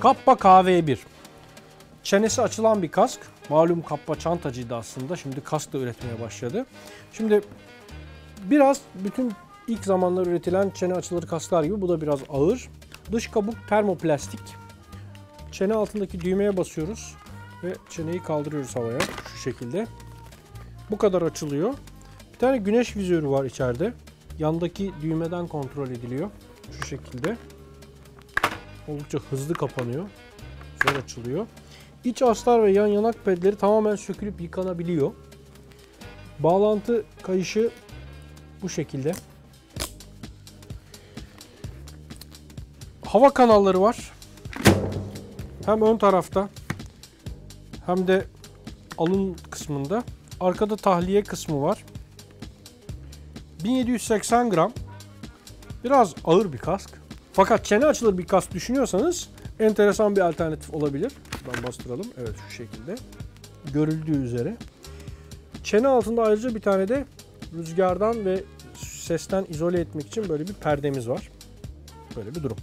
Kappa KV1. Çenesi açılan bir kask. Malum Kappa çantacıydı aslında. Şimdi kask da üretmeye başladı. Şimdi biraz bütün ilk zamanlar üretilen çene açılır kasklar gibi bu da biraz ağır. Dış kabuk termoplastik. Çene altındaki düğmeye basıyoruz ve çeneyi kaldırıyoruz havaya şu şekilde. Bu kadar açılıyor. Bir tane güneş vizörü var içeride. Yandaki düğmeden kontrol ediliyor. Şu şekilde. Oldukça hızlı kapanıyor. Zor açılıyor. İç astar ve yan yanak pedleri tamamen sökülüp yıkanabiliyor. Bağlantı kayışı bu şekilde. Hava kanalları var. Hem ön tarafta hem de alın kısmında. Arkada tahliye kısmı var. 1780 gram. Biraz ağır bir kask. Fakat çene açılır bir kask düşünüyorsanız enteresan bir alternatif olabilir. Buradan bastıralım. Evet şu şekilde. Görüldüğü üzere. Çene altında ayrıca bir tane de rüzgardan ve sesten izole etmek için böyle bir perdemiz var. Böyle bir durum.